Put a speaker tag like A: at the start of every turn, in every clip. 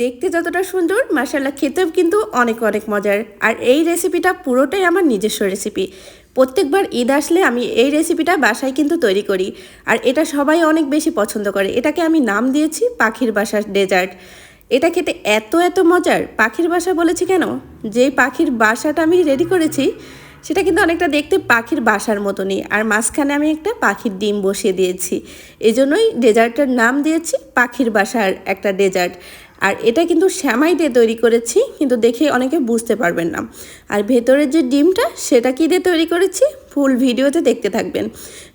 A: দেখতে যতটা সুন্দর মাসাল্লাহ খেতেও কিন্তু অনেক অনেক মজার। আর এই রেসিপিটা পুরোটাই আমার নিজস্ব রেসিপি প্রত্যেকবার ঈদ আসলে আমি এই রেসিপিটা বাসায় কিন্তু তৈরি করি। আর এটা সবাই অনেক বেশি পছন্দ করে। এটাকে আমি নাম দিয়েছি পাখির বাসার ডেজার্ট এটা খেতে এত এত মজার। পাখির বাসা বলেছি কেন? যেই পাখির বাসাটা আমি রেডি করেছি, সেটা কিন্তু অনেকটা দেখতে পাখির বাসার মতনই। আর মাঝখানে আমি একটা পাখির ডিম বসিয়ে দিয়েছি। এই জন্যই ডেজার্টের নাম দিয়েছি পাখির বাসার একটা ডেজার্ট আর এটা কিন্তু শ্যামাই দিয়ে তৈরি করেছি, কিন্তু দেখে অনেকে বুঝতে পারবেন না। আর ভেতরের যে ডিমটা, সেটা কী দিয়ে তৈরি করেছি? ফুল ভিডিওতে দেখতে থাকবেন।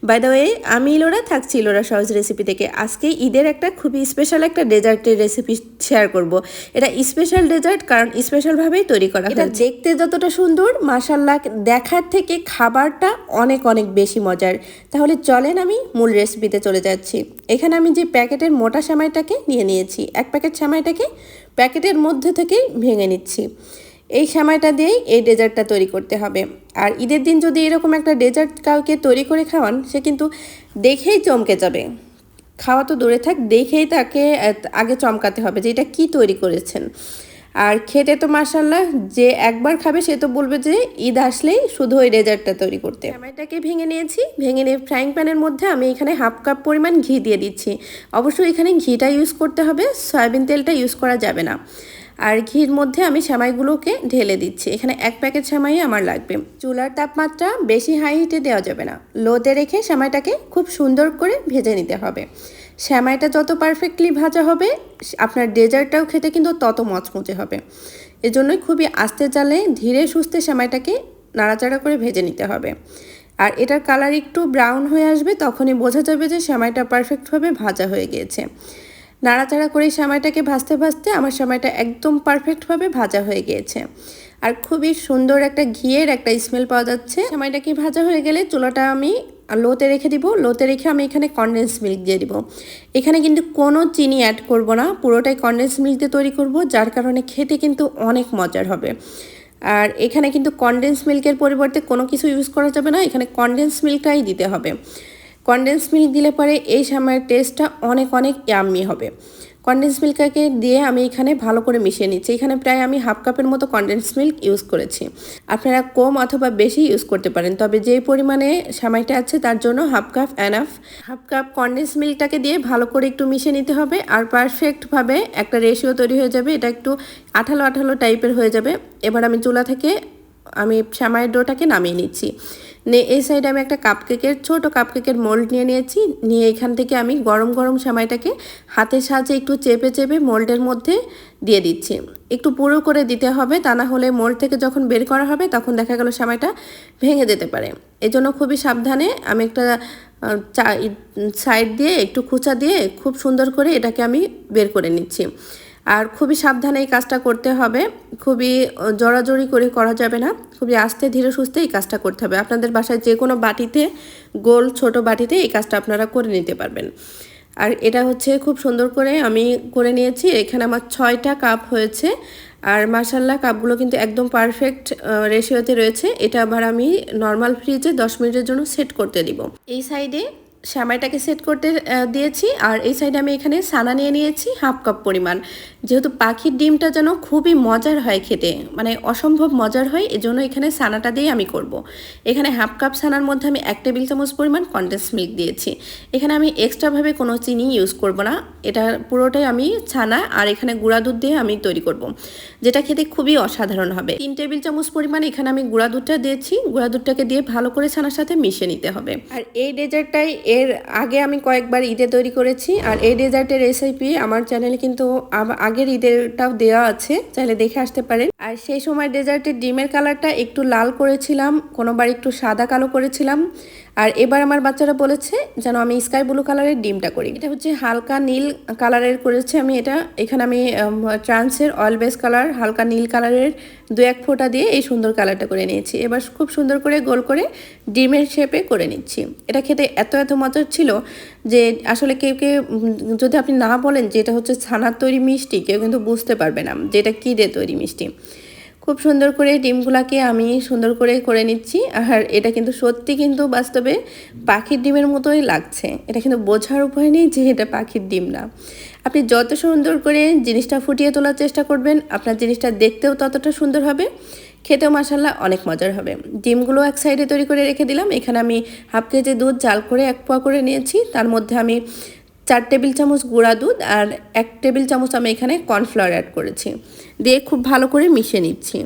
A: বাই দ্য ওয়ে আমি ইলোরা থাকছি ইলোরা সহজ রেসিপি থেকে। আজকে ঈদের একটা খুবই স্পেশাল একটা ডেজার্টের রেসিপি শেয়ার করব। এটা স্পেশাল ডেজার্ট কারণ স্পেশালভাবেই তৈরি করা এটা দেখতে যতটা সুন্দর মাসাল্লাহ দেখার থেকে খাবারটা অনেক অনেক বেশি মজার। তাহলে চলেন আমি মূল রেসিপিতে চলে যাচ্ছি। এখানে আমি যে প্যাকেটের মোটা সেমাইটাকে নিয়ে নিয়েছি। এক প্যাকেট সেমাইটাকে প্যাকেটের মধ্যে থেকেই ভেঙে নিচ্ছি। এই সময়টা দিয়েই এই ডেজার্টটা তৈরি করতে হবে। আর ঈদের দিন যদি এরকম একটা ডেজার্ট কাউকে তৈরি করে খাওয়ান, সে কিন্তু দেখেই চমকে যাবে। খাওয়া তো দূরে থাক, দেখেই তাকে আগে চমকাতে হবে যে এটা কী তৈরি করেছেন। আর খেতে তো মাসাল্লাহ যে একবার খাবে সে তো বলবে যে ঈদ আসলেই শুধু ওই ডেজার্টটা তৈরি করতে। টমেটাকে ভেঙে নিয়েছি, ভেঙে নিয়ে ফ্রাইং প্যানের মধ্যে আমি এখানে হাফ কাপ পরিমাণ ঘি দিয়ে দিচ্ছি। অবশ্যই এখানে ঘিটা ইউজ করতে হবে, সয়াবিন তেলটা ইউজ করা যাবে না। আর ঘির মধ্যে আমি সেমাইগুলোকে ঢেলে দিচ্ছি। এখানে এক প্যাকেট সেমাই আমার লাগবে। চুলার তাপমাত্রা বেশি হাই হিটে দেওয়া যাবে না। লোতে রেখে সেমাইটাকে খুব সুন্দর করে ভেজে নিতে হবে। সেমাইটা যত পারফেক্টলি ভাজা হবে, আপনার ডেজার্টটাও খেতে কিন্তু তত মচমচে হবে। এজন্যই খুবই আস্তে চালে ধীরে সুস্থে সেমাইটাকে নাড়াচাড়া করে ভেজে নিতে হবে। আর এটার কালার একটু ব্রাউন হয়ে আসবে, তখনই বোঝা যাবে যে সেমাইটা পারফেক্টভাবে ভাজা হয়ে গিয়েছে। নাড়াচাড়া করে সময়টাকে ভাজতে ভাজতে আমার সময়টা একদম পারফেক্টভাবে ভাজা হয়ে গিয়েছে। আর খুবই সুন্দর একটা ঘিয়ের একটা স্মেল পাওয়া যাচ্ছে। সময়টাকে ভাজা হয়ে গেলে চুলাটা আমি লোতে রেখে দিব। লোতে রেখে আমি এখানে কনডেন্স মিল্ক দিয়ে দিব। এখানে কিন্তু কোনো চিনি অ্যাড করব না। পুরোটাই কনডেন্স মিল্ক দিয়ে তৈরি করব, যার কারণে খেতে কিন্তু অনেক মজার হবে। আর এখানে কিন্তু কনডেন্স মিল্কের পরিবর্তে কোনো কিছু ইউজ করা যাবে না। এখানে কনডেন্স মিল্কটাই দিতে হবে। কনডেন্স মিল্ক দিলে পরে এই সময়ের টেস্টটা অনেক অনেক ইয়াম্মি হবে। কনডেন্স মিল্কটাকে দিয়ে আমি এখানে ভালো করে মিশিয়ে নিচ্ছি। এখানে প্রায় আমি হাফ কাপের মতো কনডেন্স মিল্ক ইউজ করেছি। আপনারা কম অথবা বেশি ইউজ করতে পারেন, তবে যে পরিমাণে সামাইটা আছে তার জন্য half cup enough half cup condense মিল্কটাকে দিয়ে ভালো করে একটু মিশিয়ে নিতে হবে আর পারফেক্টভাবে একটা রেশিও তৈরি হয়ে যাবে। এটা একটু আঠালো আঠালো টাইপের হয়ে যাবে। এবার আমি চুলা থেকে আমি সামাইয়ের ডোটাকে নামিয়ে নিচ্ছি। নিয়ে এই সাইডে আমি একটা কাপকেকের ছোট কাপকেকের মোল্ড নিয়ে নিয়েছি। নিয়ে এখান থেকে আমি গরম গরম সেমাইটাকে হাতের সাহায্যে একটু চেপে চেপে মোল্ডের মধ্যে দিয়ে দিচ্ছি। একটু পুরো করে দিতে হবে, তা না হলে মোল্ড থেকে যখন বের করা হবে, তখন দেখা গেল সেমাইটা ভেঙে যেতে পারে। এজন্য খুবই সাবধানে আমি একটা সাইড দিয়ে একটু খুচা দিয়ে খুব সুন্দর করে এটাকে আমি বের করে নিচ্ছি। আর খুবই সাবধানে এই কাজটা করতে হবে। খুবই জড়াজড়ি করে করা যাবে না। খুবই আস্তে, ধীরে, সুস্থে এই কাজটা করতে হবে। আপনাদের বাসায় যে কোনো বাটিতে, গোল, ছোট বাটিতে এই কাজটা আপনারা করে নিতে পারবেন। আর এটা হচ্ছে খুব সুন্দর করে আমি করে নিয়েছি। এখানে আমার ছয়টা কাপ হয়েছে। আর মার্শাল্লাহ কাপগুলো কিন্তু একদম পারফেক্ট রেশিওতে রয়েছে। এটা আবার আমি নর্মাল ফ্রিজে দশ মিনিটের জন্য সেট করতে দিব। এই সাইডে শ্যামাইটাকে সেট করতে দিয়েছি। আর এই সাইডে আমি এখানে সানা নিয়ে নিয়েছি, হাফ কাপ পরিমাণ। যেহেতু পাখির ডিমটা যেন খুবই মজার হয় খেতে মানে অসম্ভব মজার হয়, এজন্য এখানে সানাটা দিয়ে আমি করব। এখানে হাফ কাপ সানার মধ্যে আমি এক টেবিল চামচ পরিমাণ কন্ডেন্স মিল্ক দিয়েছি। এখানে আমি এক্সট্রাভাবে কোনো চিনি ইউজ করব না। এটা পুরোটাই আমি ছানা আর এখানে গুঁড়া দুধ দিয়ে আমি তৈরি করব। যেটা খেতে খুবই অসাধারণ হবে। তিন টেবিল চামচ পরিমাণ এখানে আমি গুঁড়া দুধটা দিয়েছি। গুঁড়া দুধটাকে দিয়ে ভালো করে ছানার সাথে মিশিয়ে নিতে হবে। আর এই ডেজার্টটাই এর আগে আমি কয়েকবার ঈদে তৈরি করেছি, আর এই ডেজার্টের রেসিপি আমার চ্যানেলে কিন্তু আগের ঈদেরটাও দেওয়া আছে, চাইলে দেখে আসতে পারেন। আর সেই সময় ডেজার্টের ডিমের কালারটা একটু লাল করেছিলাম কোনোবার একটু সাদা কালো করেছিলাম। আর এবার আমার বাচ্চারা বলেছে যেন আমি স্কাই ব্লু কালারের ডিমটা করি। এটা হচ্ছে হালকা নীল কালারের করেছে আমি এটা। এখানে আমি ট্রান্সের অয়েল বেস কালার হালকা নীল কালারের দু এক ফোঁটা দিয়ে এই সুন্দর কালারটা করে নিয়েছি। এবার খুব সুন্দর করে গোল করে ডিমের শেপে করে নিচ্ছি। এটা খেতে এত এত মজার ছিল যে আসলে কেউ কেউ যদি আপনি না বলেন যে এটা হচ্ছে ছানার তৈরি মিষ্টি, কেউ কিন্তু বুঝতে পারবে না যে এটা কী দিয়ে তৈরি মিষ্টি। খুব সুন্দর করে ডিমগুলাকে আমি সুন্দর করে করে নিচ্ছি। আর এটা কিন্তু সত্যি কিন্তু বাস্তবে পাখির ডিমের মতোই লাগছে। এটা কিন্তু বোঝার উপায় নেই যে এটা পাখির ডিম না। আপনি যত সুন্দর করে জিনিসটা ফুটিয়ে তোলার চেষ্টা করবেন, আপনার জিনিসটা দেখতেও ততটা সুন্দর হবে, খেতেও মাসাল্লাহ অনেক মজার হবে। ডিমগুলো এক সাইডে তৈরি করে রেখে দিলাম। এখানে আমি হাফ কেজি দুধ জাল করে এক পোয়া করে নিয়েছি। তার মধ্যে আমি চার টেবিল চামচ গুঁড়া দুধ আর এক টেবিল চামচ আমি এখানে কর্নফ্লাওয়ার অ্যাড করেছি। দিয়ে খুব ভালো করে মিশিয়ে নিচ্ছি।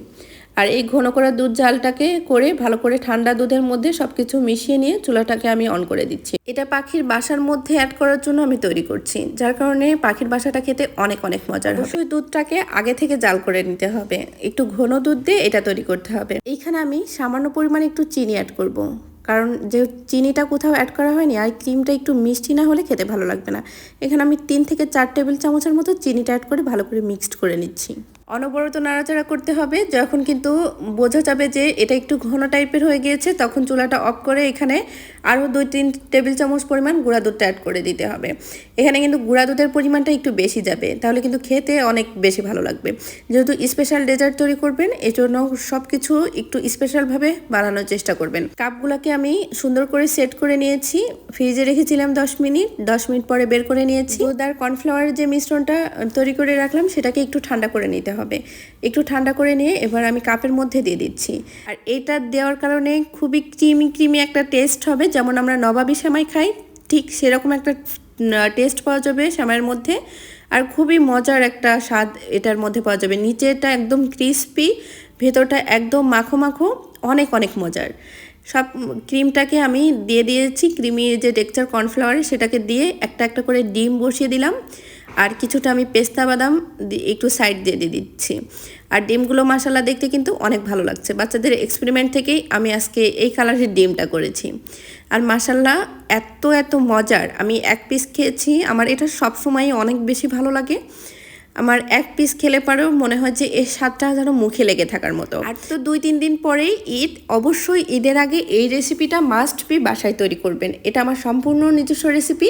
A: আর এই ঘন করা দুধ জালটাকে করে ভালো করে ঠান্ডা দুধের মধ্যে সব কিছু মিশিয়ে নিয়ে চুলাটাকে আমি অন করে দিচ্ছি। এটা পাখির বাসার মধ্যে অ্যাড করার জন্য আমি তৈরি করছি, যার কারণে পাখির বাসাটা খেতে অনেক অনেক মজার অবশ্যই দুধটাকে আগে থেকে জাল করে নিতে হবে। একটু ঘন দুধ দিয়ে এটা তৈরি করতে হবে। এইখানে আমি সামান্য পরিমাণে একটু চিনি অ্যাড করব। কারণ যে চিনিটা কোথাও অ্যাড করা হয়নি আর ক্রিমটা একটু মিষ্টি না হলে খেতে ভালো লাগবে না। এখানে আমি তিন থেকে চার টেবিল চামচের মতো চিনিটা অ্যাড করে ভালো করে মিক্সড করে নিচ্ছি। অনবরত নাড়াচাড়া করতে হবে। যখন কিন্তু বোঝা যাবে যে এটা একটু ঘন টাইপের হয়ে গিয়েছে, তখন চুলাটা অফ করে এখানে আরও দুই তিন টেবিল চামচ পরিমাণ গুঁড়া দুধটা অ্যাড করে দিতে হবে। এখানে কিন্তু গুঁড়া দুধের পরিমাণটা একটু বেশি যাবে, তাহলে কিন্তু খেতে অনেক বেশি ভালো লাগবে। যেহেতু স্পেশাল ডেজার্ট তৈরি করবেন, এজন্য সব কিছু একটু স্পেশালভাবে বানানোর চেষ্টা করবেন। কাপগুলোকে আমি সুন্দর করে সেট করে নিয়েছি। ফ্রিজে রেখেছিলাম দশ মিনিট দশ মিনিট পরে বের করে নিয়েছি। দুধ আর কর্নফ্লাওয়ারের যে মিশ্রণটা তৈরি করে রাখলাম, সেটাকে একটু ঠান্ডা করে নিতে হবে। একটু ঠান্ডা করে নিয়ে এবার আমি কাপের মধ্যে দিয়ে দিচ্ছি। আর এটা দেওয়ার কারণে খুবই ক্রিমি ক্রিমি একটা টেস্ট হবে। যেমন আমরা নবাবি সেমাই খাই, ঠিক সেরকম একটা টেস্ট পাওয়া যাবে সেমাইয়ের মধ্যে। আর খুবই মজার একটা স্বাদ এটার মধ্যে পাওয়া যাবে। নিচেটা একদম ক্রিস্পি, ভেতরটা একদম মাখো মাখো, অনেক অনেক মজার। সব ক্রিমটাকে আমি দিয়ে দিয়েছি, ক্রিমি যে টেক্সচার কর্নফ্লাওয়ার সেটাকে দিয়ে একটা একটা করে ডিম বসিয়ে দিলাম। আর কিছুটা আমি পেস্তা বাদাম একটু সাইড দিয়ে দিয়ে দিচ্ছি। আর ডিমগুলো মশালা দেখতে কিন্তু অনেক ভালো লাগছে। বাচ্চাদের এক্সপেরিমেন্ট থেকেই আমি আজকে এই কালারের ডিমটা করেছি। আর মাসাল্লা এত এত মজার। আমি এক পিস খেয়েছি। আমার এটা সবসময় অনেক বেশি ভালো লাগে। আমার এক পিস খেলে পরেও মনে হয় যে এর স্বাদটা যেন মুখে লেগে থাকার মতো। আর তো দুই তিন দিন পরেই ঈদ, অবশ্যই ঈদের আগে এই রেসিপিটা মাস্ট বি বাসায় তৈরি করবেন। এটা আমার সম্পূর্ণ নিজস্ব রেসিপি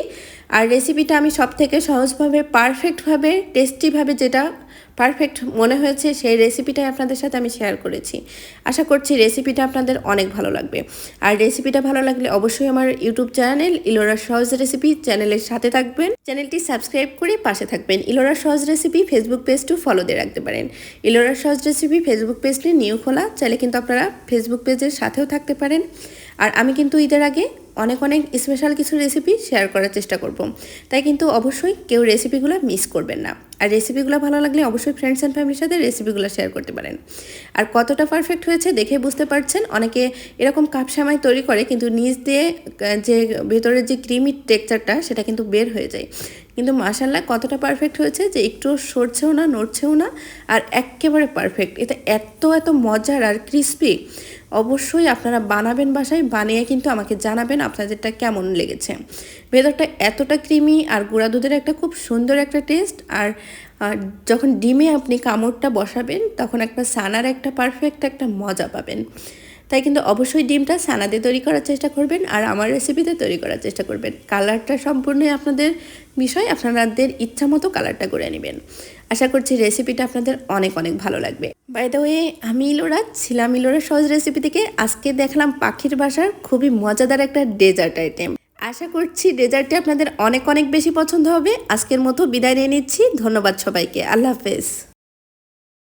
A: আর রেসিপিটা আমি সব থেকে সহজভাবে পারফেক্টভাবে টেস্টিভাবে যেটা পারফেক্ট মনে হয়েছে, সেই রেসিপিটাই আপনাদের সাথে আমি শেয়ার করেছি। আশা করছি রেসিপিটা আপনাদের অনেক ভালো লাগবে। আর রেসিপিটা ভালো লাগলে অবশ্যই আমার ইউটিউব চ্যানেল ইলোরা সহজ রেসিপি চ্যানেলের সাথে থাকবেন। চ্যানেলটি সাবস্ক্রাইব করে পাশে থাকবেন। ইলোরা সহজ রেসিপি ফেসবুক পেজটিও ফলো দিয়ে রাখতে পারেন। ইলোরা সহজ রেসিপি ফেসবুক পেজটি নিউ খোলা। চাইলে কিন্তু আপনারা ফেসবুক পেজের সাথেও থাকতে পারেন। আর আমি কিন্তু ঈদের আগে অনেক অনেক স্পেশাল কিছু রেসিপি শেয়ার করার চেষ্টা করব। তাই কিন্তু অবশ্যই কেউ রেসিপিগুলো মিস করবেন না। আর রেসিপিগুলো ভালো লাগলে অবশ্যই ফ্রেন্ডস অ্যান্ড ফ্যামিলির সাথে রেসিপিগুলো শেয়ার করতে পারেন। আর কতটা পারফেক্ট হয়েছে দেখে বুঝতে পারছেন? অনেকে এরকম কাপ সামাই তৈরি করে, কিন্তু নিচ দিয়ে যে ভেতরের যে ক্রিমি টেক্সচারটা সেটা কিন্তু বের হয়ে যায়। কিন্তু মাসাল্লাহ কতটা পারফেক্ট হয়েছে যে একটু সরছেও না, নড়ছেও না, আর একেবারে পারফেক্ট এটা এত এত মজার আর ক্রিস্পি অবশ্যই আপনারা বানাবেন বাসায়, বানিয়ে কিন্তু আমাকে জানাবেন। আপনাদেরটা কেমন লেগেছে। ভেতরটা এতটা ক্রিমি আর গুঁড়া দুধের একটা খুব সুন্দর একটা টেস্ট আর যখন ডিমে আপনি কামড়টা বসাবেন, তখন একটা সানার একটা পারফেক্ট একটা মজা পাবেন। তাই কিন্তু অবশ্যই ডিমটা সানাতে তৈরি করার চেষ্টা করবেন আর আমার রেসিপিতে তৈরি করার চেষ্টা করবেন। কালারটা সম্পূর্ণই আপনাদের বিষয়, আপনাদের ইচ্ছা মতো কালারটা করে নেবেন। আশা করছি রেসিপিটা আপনাদের অনেক অনেক ভালো লাগবে। বাই দ্য ওয়ে আমি ইলোরা, ছিলাম ইলোরা সহজ রেসিপি থেকে। আজকে দেখলাম পাখির বাসার খুবই মজাদার একটা ডেজার্ট আইটেম আশা করছি ডেজার্টটি আপনাদের অনেক অনেক বেশি পছন্দ হবে। আজকের মতো বিদায় নিয়ে নিচ্ছি। ধন্যবাদ সবাইকে। আল্লাহ হাফেজ।